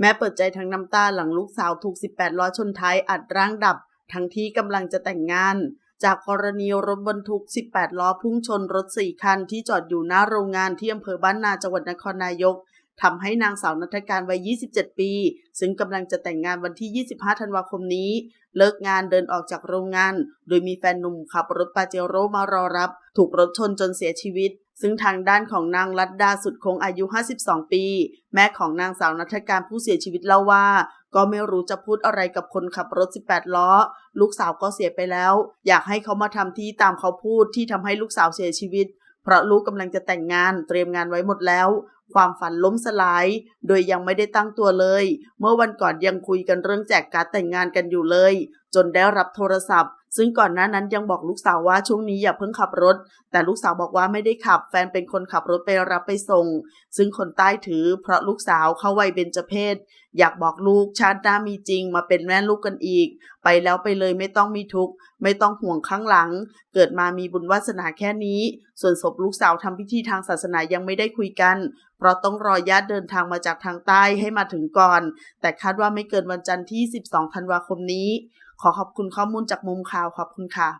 แม่เปิดใจทั้งน้ำตาหลังลูกสาวถูก 18 ล้อชนท้ายอัดร่างดับ ทั้งที่กำลังจะแต่งงาน จากกรณีรถบรรทุก 18 ล้อพุ่งชนรถ 4 คันที่จอดอยู่หน้าโรงงานที่อำเภอบ้านนาจังหวัดนครนายกทำให้นางสาวนัฐการวัย 27 ปี ซึ่งกำลังจะแต่งงานวันที่ 25 ธันวาคมนี้ เลิกงานเดินออกจากโรงงาน โดยมีแฟนหนุ่มขับรถปาเจโร่มารอรับ ถูกรถชนจนเสียชีวิต ซึ่งทางด้านของนางรัตดาสุดคงอายุ 52 ปี แม่ของนางสาวนัทการผู้เสียชีวิตเล่าว่า ก็ไม่รู้จะพูดอะไรกับคนขับรถ 18 ล้อ ลูกสาวก็เสียไปแล้ว อยากให้เขามาทำที่ตามเขาพูดที่ทำให้ลูกสาวเสียชีวิต เพราะลูกกำลังจะแต่งงานเตรียมงานไว้หมดแล้ว ความฝันล้มสลาย โดยยังไม่ได้ตั้งตัวเลย เมื่อวันก่อนยังคุยกันเรื่องแจกการ์ดแต่งงานกันอยู่เลย จนได้รับโทรศัพท์ ซึ่งก่อนหน้านั้นยังบอกลูกสาวว่าช่วงนี้อย่าเพิ่งขับรถ แต่ลูกสาวบอกว่าไม่ได้ขับ แฟนเป็นคนขับรถไปรับไปส่ง ซึ่งคนใต้ถือ เพราะลูกสาวเข้าวัยเบญจเพศ อยากบอกลูกชาติหน้ามีจริงมาเป็นแม่ลูกกันอีก ไปแล้วไปเลยไม่ต้องมีทุกข์ไม่ต้องห่วงข้างหลัง เกิดมามีบุญวาสนาแค่นี้ ส่วนศพลูกสาวทำพิธีทางศาสนายังไม่ได้คุยกันเพราะต้องรอญาติเดินทางมาจากทางใต้ให้มาถึงก่อน แต่คาดว่าไม่เกินวันจันทร์ที่ 12 ธันวาคมนี้ ขอขอบคุณข้อมูลจากมุมข่าวขอบคุณค่ะ